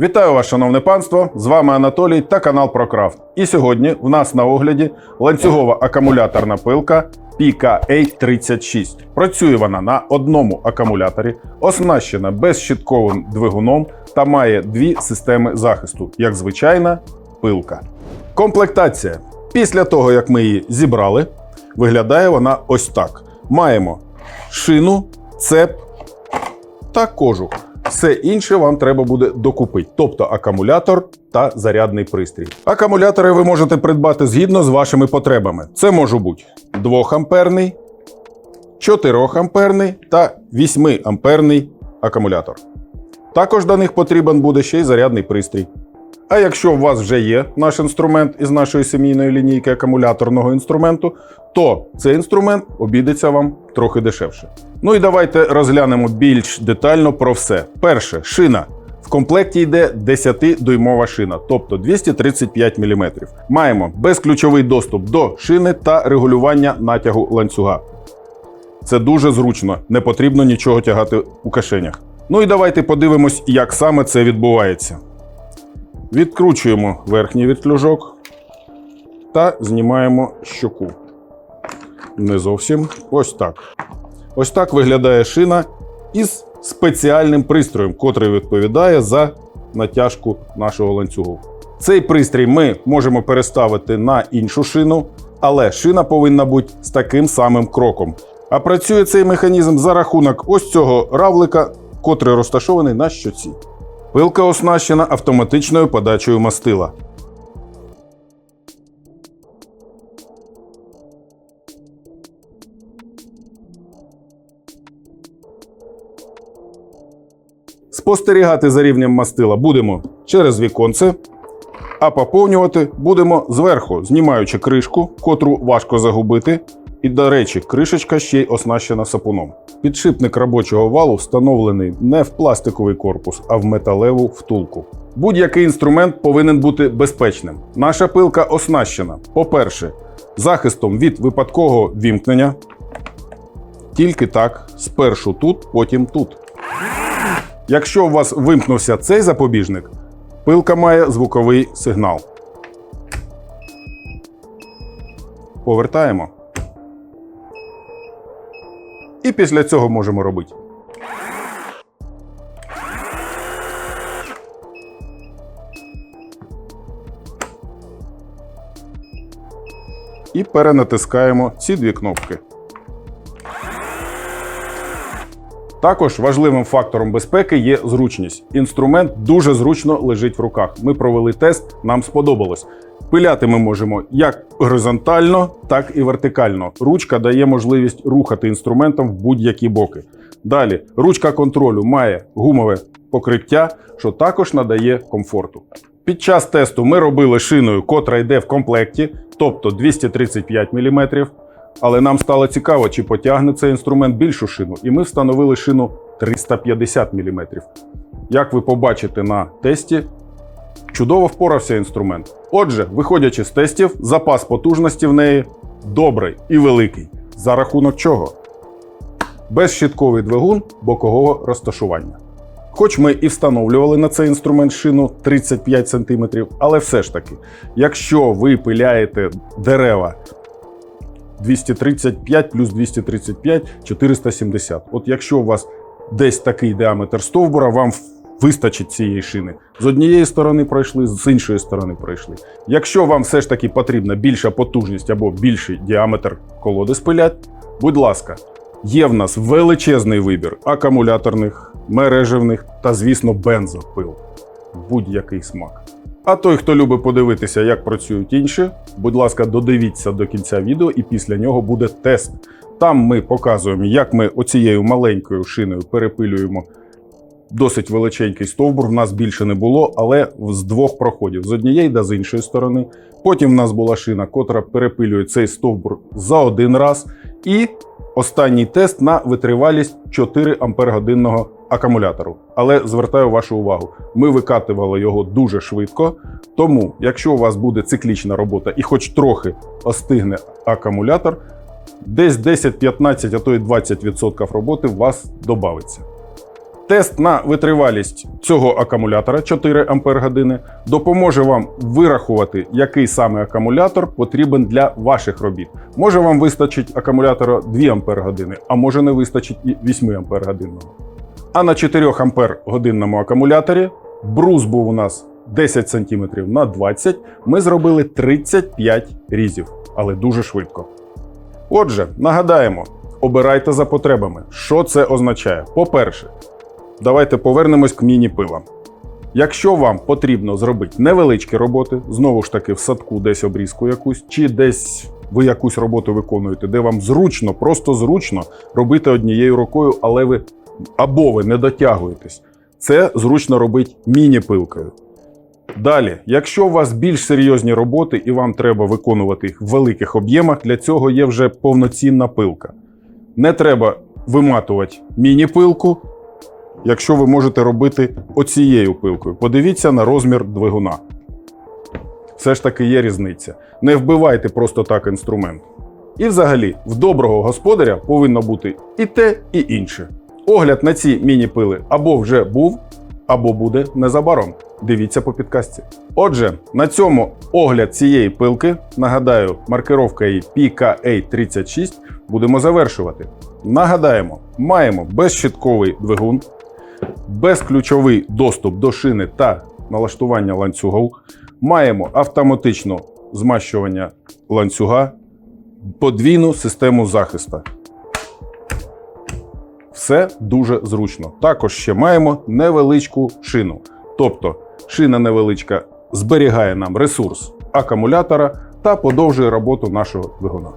Вітаю вас, шановне панство! З вами Анатолій та канал ProCraft. І сьогодні в нас на огляді ланцюгова акумуляторна пилка PKA36. Працює вона на одному акумуляторі, оснащена безщитковим двигуном та має дві системи захисту, як звичайна пилка. Комплектація. Після того, як ми її зібрали, виглядає вона ось так: маємо шину, цеп та кожух. Все інше вам треба буде докупити, тобто акумулятор та зарядний пристрій. Акумулятори ви можете придбати згідно з вашими потребами. Це може бути 2 амперний, 4 амперний та 8 амперний акумулятор. Також до них потрібен буде ще й зарядний пристрій. А якщо у вас вже є наш інструмент із нашої сімейної лінійки акумуляторного інструменту, то цей інструмент обійдеться вам трохи дешевше. Ну і давайте розглянемо більш детально про все. Перше, шина. В комплекті йде 10-дюймова шина, тобто 235 мм. Маємо безключовий доступ до шини та регулювання натягу ланцюга. Це дуже зручно, не потрібно нічого тягати у кишенях. Ну і давайте подивимось, як саме це відбувається. Відкручуємо верхній відклюжок та знімаємо щоку. Не зовсім. Ось так. Ось так виглядає шина із спеціальним пристроєм, котрий відповідає за натяжку нашого ланцюгу. Цей пристрій ми можемо переставити на іншу шину, але шина повинна бути з таким самим кроком. А працює цей механізм за рахунок ось цього равлика, котрий розташований на щоці. Пилка оснащена автоматичною подачею мастила. Спостерігати за рівнем мастила будемо через віконце, а поповнювати будемо зверху, знімаючи кришку, котру важко загубити. І, до речі, кришечка ще й оснащена сапуном. Підшипник робочого валу встановлений не в пластиковий корпус, а в металеву втулку. Будь-який інструмент повинен бути безпечним. Наша пилка оснащена, по-перше, захистом від випадкового вімкнення. Тільки так, спершу тут, потім тут. Якщо у вас вимкнувся цей запобіжник, пилка має звуковий сигнал. Повертаємо. І після цього можемо робити. І перенатискаємо ці дві кнопки. Також важливим фактором безпеки є зручність. Інструмент дуже зручно лежить в руках. Ми провели тест, нам сподобалось. Пиляти ми можемо як горизонтально, так і вертикально. Ручка дає можливість рухати інструментом в будь-які боки. Далі, ручка контролю має гумове покриття, що також надає комфорту. Під час тесту ми робили шиною, котра йде в комплекті, тобто 235 мм. Але нам стало цікаво, чи потягне цей інструмент більшу шину, і ми встановили шину 350 мм. Як ви побачите на тесті, чудово впорався інструмент. Отже, виходячи з тестів, запас потужності в неї добрий і великий. За рахунок чого? Безщитковий двигун бокового розташування. Хоч ми і встановлювали на цей інструмент шину 35 см, але все ж таки, якщо ви пиляєте дерева 235 плюс 235 470. От якщо у вас десь такий діаметр стовбура, вам вистачить цієї шини. З однієї сторони пройшли, з іншої сторони пройшли. Якщо вам все ж таки потрібна більша потужність або більший діаметр колоди спилять, будь ласка, є в нас величезний вибір акумуляторних, мережевних та, звісно, бензопил. Будь-який смак. А той, хто любить подивитися, як працюють інші, будь ласка, додивіться до кінця відео, і після нього буде тест. Там ми показуємо, як ми оцією маленькою шиною перепилюємо досить величенький стовбур. В нас більше не було, але з двох проходів: з однієї та з іншої сторони. Потім в нас була шина, котра перепилює цей стовбур за один раз. І останній тест на витривалість 4 ампер-годинного акумулятору. Але звертаю вашу увагу, ми викатували його дуже швидко. Тому, якщо у вас буде циклічна робота і хоч трохи остигне акумулятор, десь 10-15, а то й 20% роботи у вас додається. Тест на витривалість цього акумулятора 4 Ампер години допоможе вам вирахувати, який саме акумулятор потрібен для ваших робіт. Може вам вистачить акумулятора 2 Ампер години, а може не вистачить і 8 Ампер годинного. А на 4 Ампер годинному акумуляторі брус був у нас 10 см на 20 Ми зробили 35 різів, але дуже швидко. Отже, нагадаємо, обирайте за потребами. Що це означає? По-перше, давайте повернемось к міні-пилам. Якщо вам потрібно зробити невеличкі роботи, знову ж таки в садку десь обрізку якусь, чи десь ви якусь роботу виконуєте, де вам зручно, просто зручно робити однією рукою, але ви або ви не дотягуєтесь. Це зручно робити міні-пилкою. Далі, якщо у вас більш серйозні роботи і вам треба виконувати їх в великих об'ємах, для цього є вже повноцінна пилка. Не треба виматувати міні-пилку, якщо ви можете робити оцією пилкою. Подивіться на розмір двигуна. Все ж таки є різниця. Не вбивайте просто так інструмент. І взагалі, в доброго господаря повинно бути і те, і інше. Огляд на ці міні-пили або вже був, або буде незабаром. Дивіться по підказці. Отже, на цьому огляд цієї пилки, нагадаю, маркировка її PKA36, будемо завершувати. Нагадаємо, маємо безщитковий двигун, безключовий доступ до шини та налаштування ланцюгів, маємо автоматичне змащування ланцюга, подвійну систему захисту. Все дуже зручно. Також ще маємо невеличку шину. Тобто шина невеличка зберігає нам ресурс акумулятора та подовжує роботу нашого двигуна.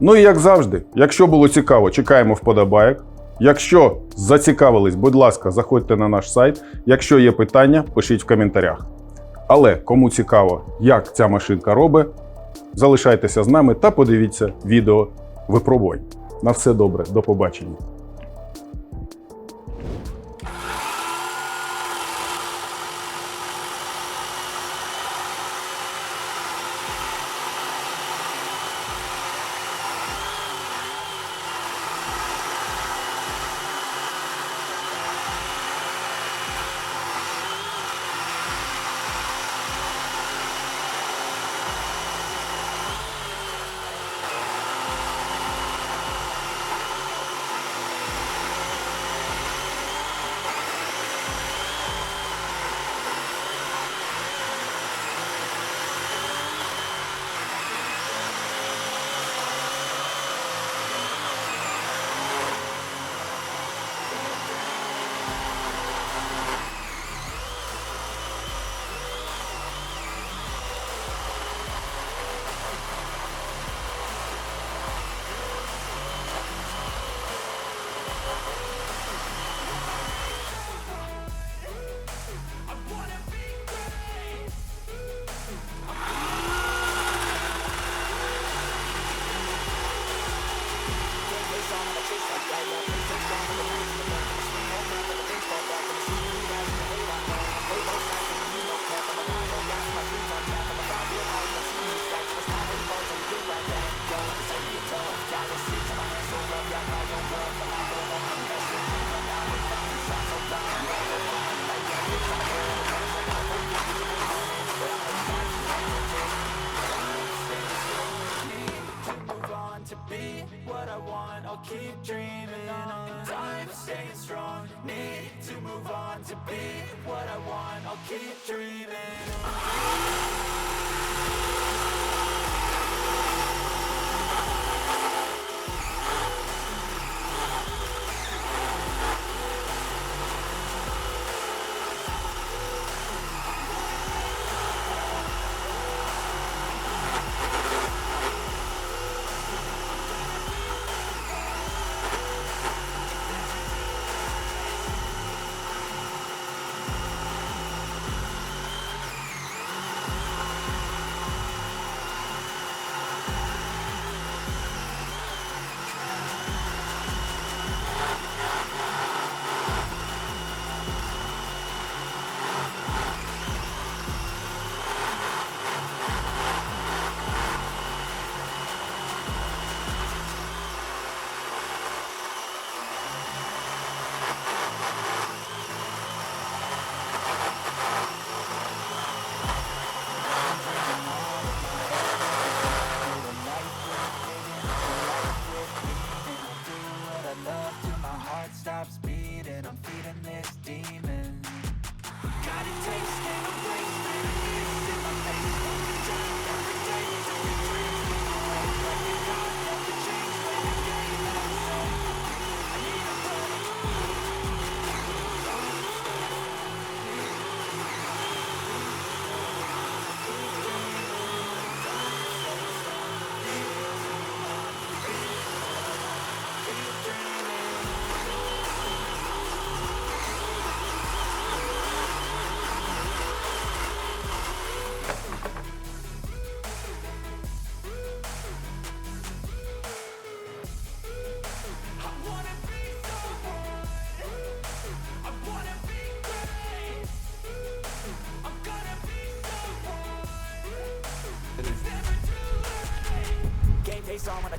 Ну і як завжди, якщо було цікаво, чекаємо вподобайок. Якщо зацікавились, будь ласка, заходьте на наш сайт. Якщо є питання, пишіть в коментарях. Але кому цікаво, як ця машинка робить, залишайтеся з нами та подивіться відео випробувань. На все добре, до побачення. Strong. Need to move on to be what I want. I'll keep dreaming.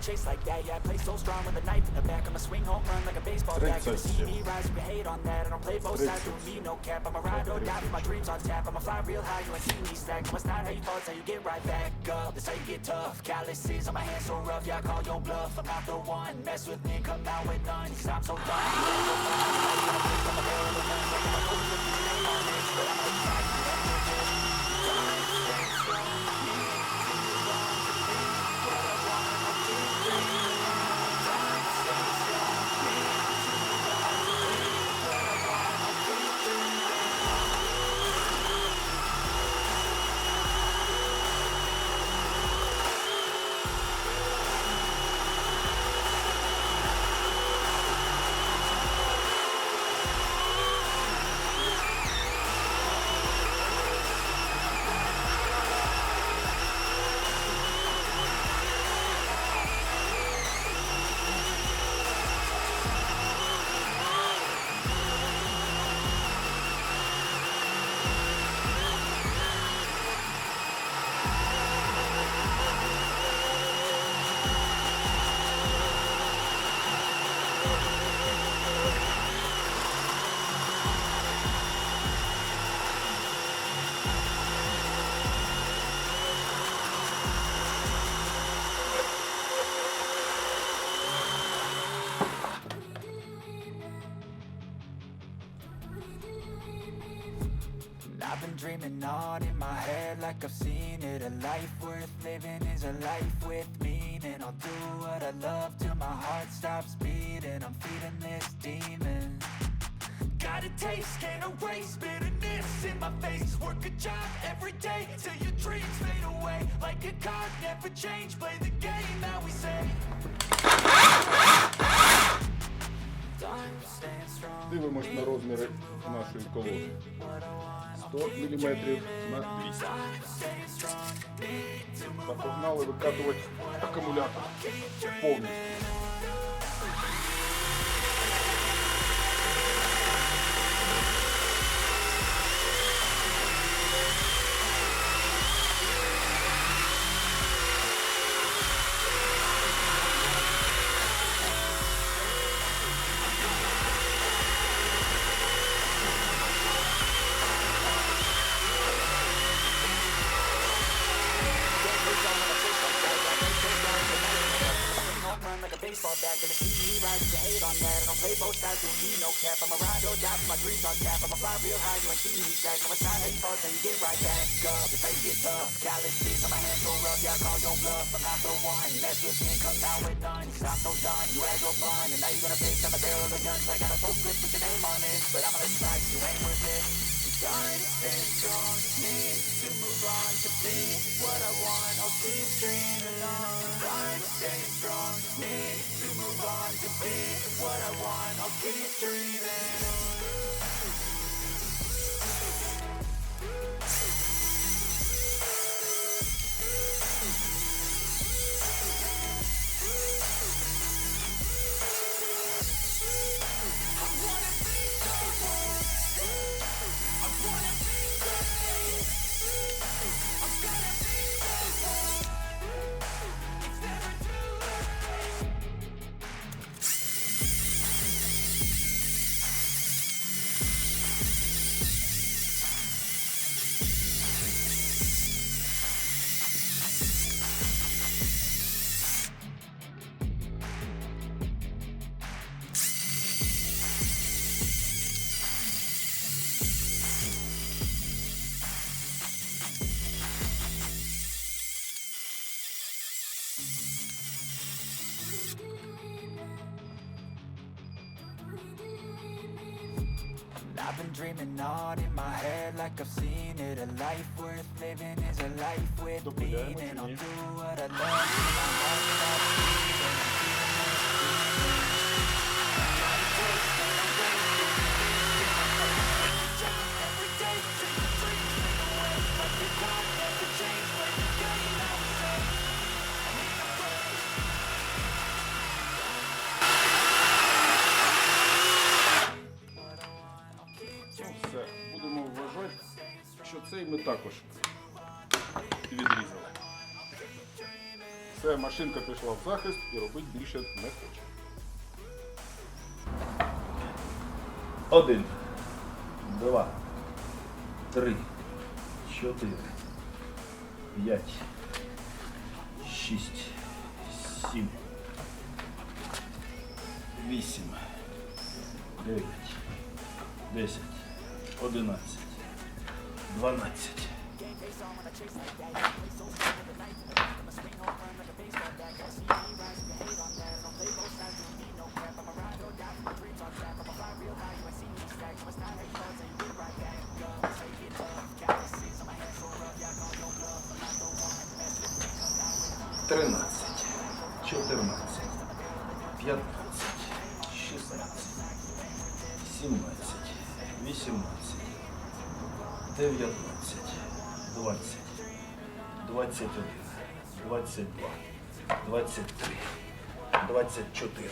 Chase like that. Yeah, I play so strong with a knife in the back. I'ma swing home run like a baseball bat. Gonna see me rise, you hate on that. I don't play both sides, doing me no cap. I'ma ride or die my dreams on tap. I'ma fly real high, you ain't see me stack. No, it's not how you thought, it's how you get right back up. That's how you get tough. Calluses on my hands so rough, yeah, I call your bluff. I'm not the one. Mess with me, come out with none. 'cause I'm so done. life worth living is a life with meaning I'll do what I love till my heart stops beating I'm feeding this demon Got a taste, can't erase bitterness in my face Work a job every day till your dreams fade away Like a card, never change, play the game that we say Time staying strong Дивимось на розміри нашої колони. 100 мм на 200. Та погнали викатувати акумулятор повністю. Play both sides, doing me no cap. I'ma ride or die for my dreams on tap. I'ma fly real high, you ain't see me stack. How you thought, then you get right back up. This how you get tough. Calluses on my hands so rough, yeah, I call your bluff. I'm not the one. Mess with me and come down with none. Cause I'm so done. You had your fun, and now you're gonna face up a barrel of guns. I got a full clip with your name on it. But I'ma let you you ain't worth it. Time stay strong, need to move on to be what I want. I'll keep dreaming on. Time stay strong, need to move on to be what I want. I'll keep dreaming on. Been dreaming on in my head like I've seen it. A life worth living is a life with meaning. I'll do what I love Все, машинка пішла в захист і робити більше не хоче. Один, два, три, чотири, п'ять, шість, сім, вісім, дев'ять, десять, одинадцять, дванадцять. Тринадцять, чотирнадцять, п'ятнадцять, шістнадцять, сімнадцять, вісімнадцять, дев'ятнадцять, двадцять, двадцять двадцять два, двадцять три, двадцять чотири,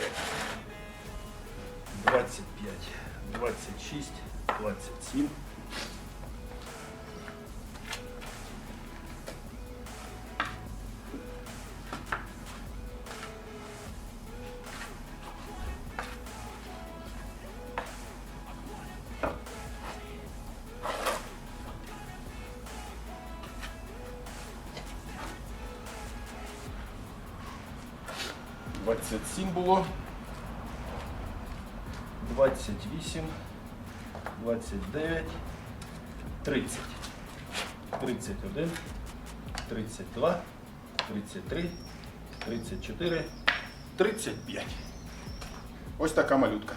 двадцять п'ять, двадцять шість, двадцять сім. Двадцять сім було. 28, 29, 30, 31, 32, 33, 34, 35. Ось така малютка.